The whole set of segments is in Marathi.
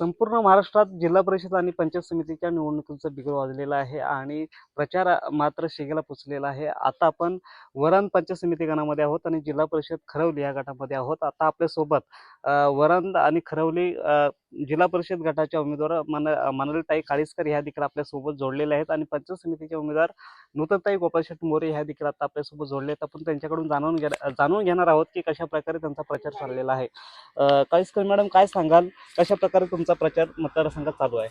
संपूर्ण महाराष्ट्रात जिल्हा परिषद आणि पंचायत समितीच्या निवडणुकीचा बिगुल वाजलेला आहे आणि प्रचार मात्र शेगेला पोचलेला आहे. आता आपण वरण पंचायत समिती गणामध्ये आहोत आणि जिल्हा परिषद खरवली या गटामध्ये आहोत. आता आपल्यासोबत वरण आणि खरवली जिल्हा परिषद गटाच्या उमेदवार मन मनलताई काळीसकर ह्या देखील आपल्यासोबत जोडलेल्या आहेत आणि पंचायत समितीचे उमेदवार नूतनताई गोपालशेठ मोरे ह्या देखील आता आपल्यासोबत जोडले आहेत आपण त्यांच्याकडून जाणून घे जाणून घेणार आहोत की कशा प्रकारे त्यांचा प्रचार चाललेला आहे. काळीसकर मॅडम काय सांगाल? कशा प्रकारे तुमचा प्रचार मतदारसंघात चालू आहे?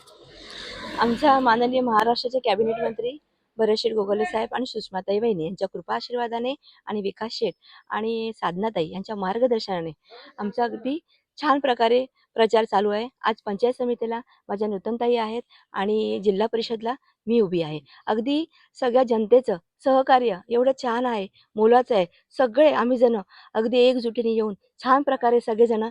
आमच्या माननीय महाराष्ट्राचे कॅबिनेट मंत्री भरतशेठ गोगले साहेब आणि सुषमाताई वहिनी यांच्या कृपा आशीर्वादाने आणि विकास शेठ आणि साधनाताई यांच्या मार्गदर्शनाने आमचा अगदी छान प्रकारे प्रचार चालू आहे. आज पंचायत समितीला माझ्या नूतनताई आहेत आणि जिल्हा परिषदला मी उभी आहे. अगदी सगळ्या जनतेचं सहकार्य एवढं छान आहे मोलाचं आहे. सगळे आम्ही जण अगदी एकजुटीने येऊन छान प्रकारे सगळेजण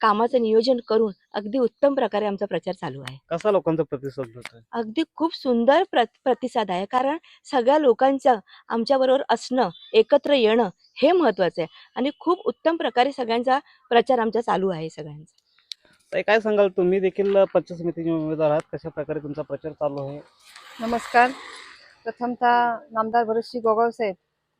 कामाचं नियोजन करून अगदी उत्तम प्रकारे आमचा प्रचार चालू आहे. कसा लोकांचा प्रतिसाद अगदी खूप सुंदर प्र प्रतिसाद आहे. कारण सगळ्या लोकांचं आमच्याबरोबर असणं एकत्र येणं हे महत्त्वाचं आहे. आणि खूप उत्तम प्रकारे सगळ्यांचा प्रचार आमचा चालू आहे सगळ्यांचा. ताई, काय सांगाल? तुम्ही देखील पंचायत समितीचे उमेदवार आहात. कशा प्रकारे तुमचा प्रचार चालू आहे? नमस्कार. प्रथमतः नामदार भरतसिंग गोगाव साहेब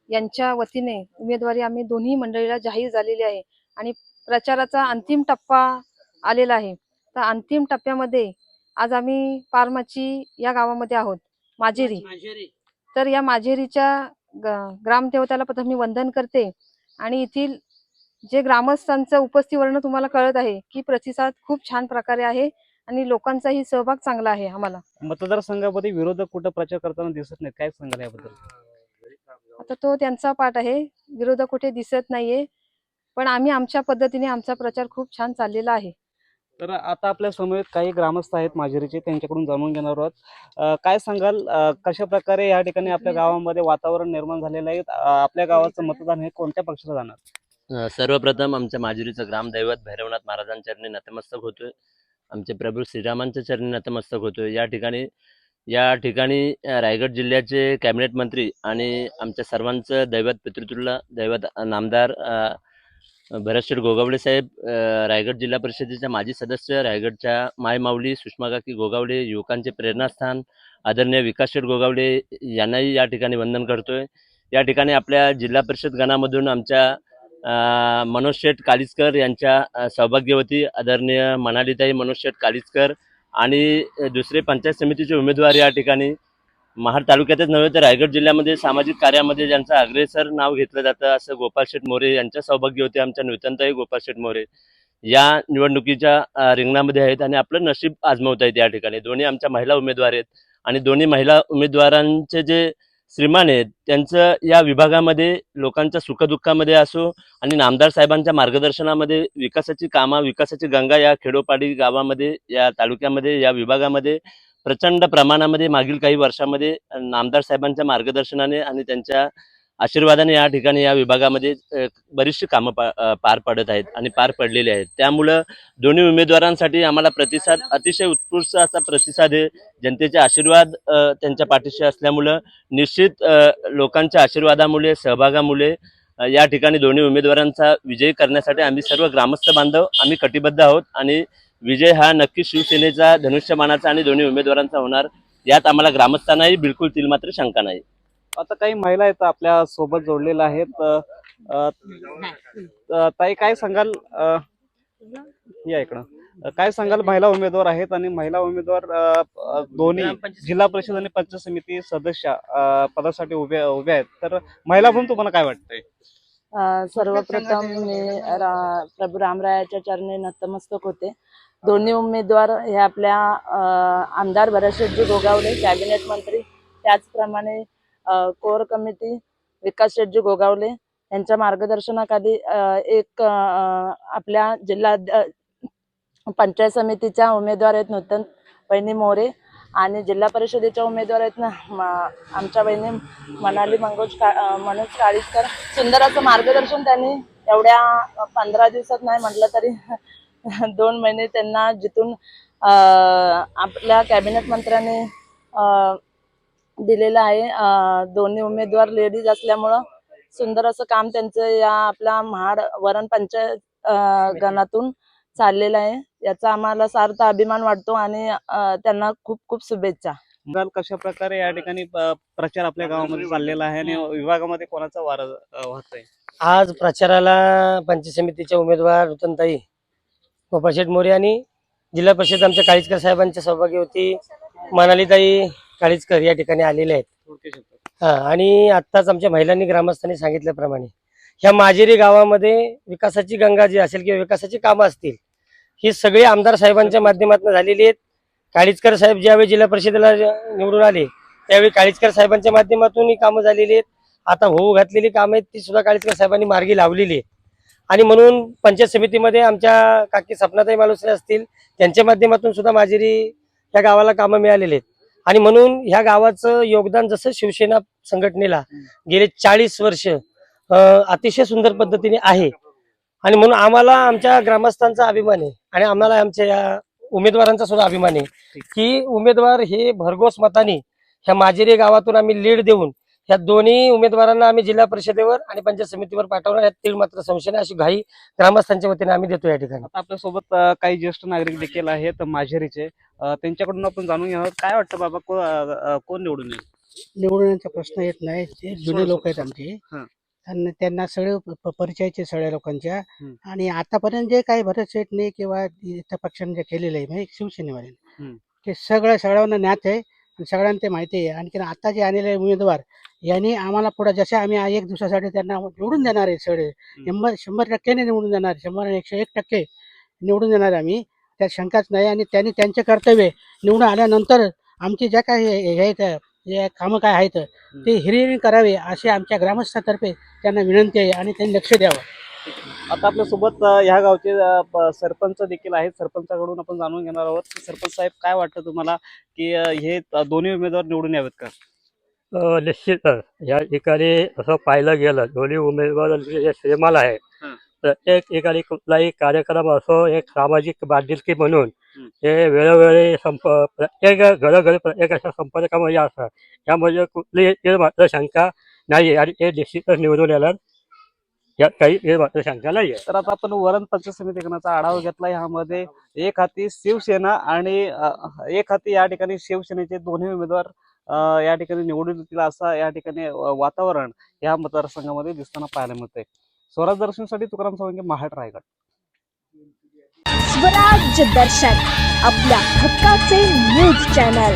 यांच्या वतीने उमेदवारी आम्ही दोन्ही मंडळीला जाहीर झालेली आहे आणि प्रचाराचा अंतिम टप्पा आलेला आहे. तर अंतिम टप्प्यामध्ये आज आम्ही पारमाची या गावामध्ये आहोत. माजेरी. तर या माजेरीच्या ग- ग्रामदेवताला प्रथम मी वंदन करते आणि येथील जे ग्रामस्थांचं उपस्थितीवरनं तुम्हाला कळत आहे की प्रतिसाद खूप छान प्रकारे आहे. आणि लोकांचाही सहभाग चांगला आहे आम्हाला मतदारसंघामध्ये विरोधक कुठं प्रचार करताना दिसत नाहीत? काय सांगाल याबद्दल? आता तो त्यांचा पाठ आहे. विरोधक कुठे दिसत नाहीये. पण आम्ही आमच्या पद्धतीने आमचा प्रचार खूप छान चाललेला आहे. तर आता आपल्यासमोर काही ग्रामस्थ आहेत माजेरीचे. त्यांच्याकडून जाणून घेणार आहोत. अं, काय सांगाल? अं, कशा प्रकारे या ठिकाणी आपल्या गावामध्ये वातावरण निर्माण झालेलं आहे? अं, आपल्या गावाचं मतदान हे कोणत्या पक्षाला जाणार? अ, सर्वप्रथम आमच्या माजुरीचं ग्रामदैवत भैरवनाथ महाराजांच्या चरणी नतमस्तक होतोय. आमचे प्रभू श्रीरामांच्या चरणी नतमस्तक होतोय. या ठिकाणी या ठिकाणी रायगड जिल्ह्याचे कॅबिनेट मंत्री आणि आमच्या सर्वांचं दैवत पितृतुल्य दैवत नामदार भरतशेठ गोगावले साहेब रायगड जिल्हा परिषदेच्या माजी सदस्य रायगडच्या मायमाऊली सुषमा काकी गोगावले युवकांचे प्रेरणास्थान आदरणीय विकासशेठ गोगावले यांनाही या ठिकाणी वंदन करतोय. या ठिकाणी आपल्या जिल्हा परिषद गणामधून आमच्या मनोज शेठ कालिचकर यांच्या अ, सौभाग्यवती आदरणीय मनालीताई मनोज शेठ कालिचकर आणि दुसरे पंचायत समितीचे उमेदवार या ठिकाणी महाड तालुक्यातच नव्हे तर रायगड जिल्ह्यामध्ये सामाजिक कार्यामध्ये ज्यांचं अग्रेसर नाव घेतलं जातं असं गोपाल शेठ मोरे यांच्या सौभाग्य होते आमच्या नूतनताई गोपाल शेठ मोरे. या निवडणुकीच्या रिंगणामध्ये आहेत आणि आपलं नशीब आजमावत आहेत या ठिकाणी. दोन्ही आमच्या महिला उमेदवार आहेत आणि दोन्ही महिला उमेदवारांचे जे श्रीमान आहेत त्यांचं या विभागामध्ये लोकांच्या सुखदुःखामध्ये असो आणि नामदार साहेबांच्या मार्गदर्शनामध्ये विकासाची कामं विकासाची गंगा या खेडोपाडी गावामध्ये या तालुक्यामध्ये या विभागामध्ये प्रचंड प्रमाणामध्ये मागील काही वर्षामध्ये नामदार साहेबांच्या मार्गदर्शनाने आणि त्यांच्या आशीर्वादाने या ठिकाणी या विभागामध्ये बरीचशी कामं पा पार पडत आहेत आणि पार पडलेली आहेत. त्यामुळं दोन्ही उमेदवारांसाठी आम्हाला प्रतिसाद अतिशय उत्कृष्ट असा प्रतिसाद आहे. जनतेचे आशीर्वाद त्यांच्या पाठीशी असल्यामुळं निश्चित लोकांच्या आशीर्वादामुळे सहभागामुळे या ठिकाणी दोन्ही उमेदवारांचा विजय करण्यासाठी आम्ही सर्व ग्रामस्थ बांधव आम्ही कटिबद्ध आहोत आणि विजय हा नक्की शिवसेनेचा धनुष्यमानाचा आणि दोन्ही उमेदवारांचा होणार यात आम्हाला ग्रामस्थांनाही बिलकुल तिल मात्र शंका नाही. आता काही महिला आहेत आपल्यासोबत जोडलेल्या आहेत. ताई काय सांगाल? या इकडं. काय सांगाल? महिला उमेदवार आहेत आणि महिला उमेदवार दोन्ही जिल्हा परिषद आणि पंचायत समिती सदस्य पदासाठी उभे उभे आहेत. तर महिला म्हणून तुम्हाला काय वाटतंय? अ, सर्वप्रथम मी रा- प्रभू रामरायाच्या चरणी नतमस्तक होते. दोन्ही उमेदवार हे आपल्या अ, आमदार भरतशेठजी गोगावले कॅबिनेट मंत्री. त्याचप्रमाणे कोर कमिटी विकास शेठजी गोगावले यांच्या मार्गदर्शनाखाली एक आपल्या जिल्हा पंचायत समितीच्या उमेदवार आहेत नूतन वहिनी मोरे आणि जिल्हा परिषदेच्या उमेदवार आहेत ना आमच्या बहिणी मनाली मंगोज का मनोज काळीकर. सुंदर असं मार्गदर्शन त्यांनी एवढ्या पंधरा दिवसात नाही म्हटलं तरी दोन महिने त्यांना जिथून आपल्या कॅबिनेट मंत्र्यांनी दिलेलं आहे. दोन्ही उमेदवार लेडीज असल्यामुळं सुंदर असं काम त्यांचं या आपल्या महाड वरण पंचायत गणातून चाललेलं आहे. याचा आम्हाला सार्थ अभिमान वाटतो आणि त्यांना खूप खूप शुभेच्छा. काल कशा प्रकारे या ठिकाणी प्रचार आपल्या गावामध्ये चाललेला आहे आणि विभागामध्ये कोणाचा वार वाहतोय? आज प्रचाराला पंचायत समितीच्या उमेदवार रतनताई गोपाळशेठ मोरे आणि जिल्हा परिषद आमच्या काळीजकर साहेबांच्या सहभागी होती. मनालीताई काळीजकर या ठिकाणी आलेले आहेत. हा आणि आत्ताच आमच्या महिलांनी ग्रामस्थांनी सांगितल्याप्रमाणे ह्या माजेरी गावामध्ये विकासाची गंगा जी असेल किंवा विकासाची कामं असतील ही सगळी आमदार साहेबांच्या माध्यमातून झालेली आहेत. काळीजकर साहेब ज्यावेळी जिल्हा परिषदेला निवडून आले त्यावेळी काळीजकर साहेबांच्या माध्यमातून ही कामं झालेली आहेत. आता होऊ घातलेली कामं आहेत ती सुद्धा काळीजकर साहेबांनी मार्गी लावलेली आहेत. आणि म्हणून पंचायत समितीमध्ये आमच्या काकी सपनाताई मालुसरे असतील त्यांच्या माध्यमातून सुद्धा माजेरी या गावाला कामं मिळालेली आहेत. आणि म्हणून ह्या गावाचं योगदान जसं शिवसेना संघटनेला गेले चाळीस वर्ष अतिशय सुंदर पद्धतीने आहे. आणि म्हणून आम्हाला आमच्या ग्रामस्थांचा अभिमान आहे आणि आम्हाला आमच्या या उमेदवारांचा सुद्धा अभिमान आहे. की उमेदवार हे भरघोस मताने ह्या माजेरी गावातून आम्ही लीड देऊन ह्या दोन्ही उमेदवारांना आम्ही जिल्हा परिषदेवर आणि पंचायत समितीवर पाठवणार. यात तीळ मात्र संशय नाही अशी घाई ग्रामस्थांच्या वतीने आम्ही देतो या ठिकाणी. आता आपल्यासोबत अ, काही ज्येष्ठ नागरिक देखील आहेत माझेरीचे. अ, त्यांच्याकडून आपण जाणून घेणार आहोत. काय वाटतं बाबा को- अ, अ, कोण निवडून येईल? निवडण्याचा प्रश्न येत नाही. ते जुने लोक आहेत आमचे. हा. आणि त्यांना सगळे प- परिचयाचे सगळ्या लोकांच्या. हम्म. आणि आतापर्यंत जे काही भरत शेटने किंवा इतर पक्षाने जे केलेलं आहे म्हणजे शिवसेनेवाले. हम्म. ते सगळं सगळ्यांना ज्ञात आहे. सगळ्यांना ते माहिती आहे. आणखी आता जे आलेले उमेदवार यांनी आम्हाला पुढे जसे आम्ही एक दिवसासाठी त्यांना निवडून देणार आहे सगळे. शंभर शंभर टक्क्याने निवडून देणार शंभर आणि एकशे एक टक्के निवडून देणार आम्ही. त्यात शंकाच नाही आणि त्यांनी त्यांचे कर्तव्य निवडून आल्यानंतर आमची ज्या काही हे आहेत जे कामं काय आहेत ते हिरिहिरी करावे असे आमच्या ग्रामस्थातर्फे त्यांना विनंती आहे आणि त्यांनी लक्ष द्यावं. आता आपल्यासोबत ह्या गावचे सरपंच देखील आहेत. सरपंचाकडून आपण जाणून घेणार आहोत. की सरपंच साहेब काय वाटतं तुम्हाला की हे दोन्ही उमेदवार निवडून यावेत का? अ, निश्चितच या ठिकाणी असं पाहिलं गेलं दोन्ही उमेदवार जे श्रीमाल आहे. प्रत्येक ठिकाणी कुठलाही कार्यक्रम असो एक सामाजिक बांधिलकी म्हणून हं. वेळोवेळी संप प्रत्येक घरोघरी प्रत्येकाच्या संपर्कामध्ये असतात. त्यामध्ये कुठलीही ते मात्र शंका नाही आणि ते निश्चितच निवडून येणार. यात काही ते मात्र शंका नाही आहे तर आता आपण वरण पंचायत समितीकरणाचा आढावा घेतला यामध्ये एक हाती शिवसेना आणि अ, एक हाती या ठिकाणी शिवसेनेचे दोन्ही उमेदवार अ, या ठिकाणी निवडून येतील असं या ठिकाणी वातावरण या मतदारसंघामध्ये दिसताना पाहायला मिळतंय. स्वराज दर्शनसाठी तुकाराम सावंगे महाड रायगड. स्वराज्य दर्शन आपल्या हक्काचे न्यूज चॅनल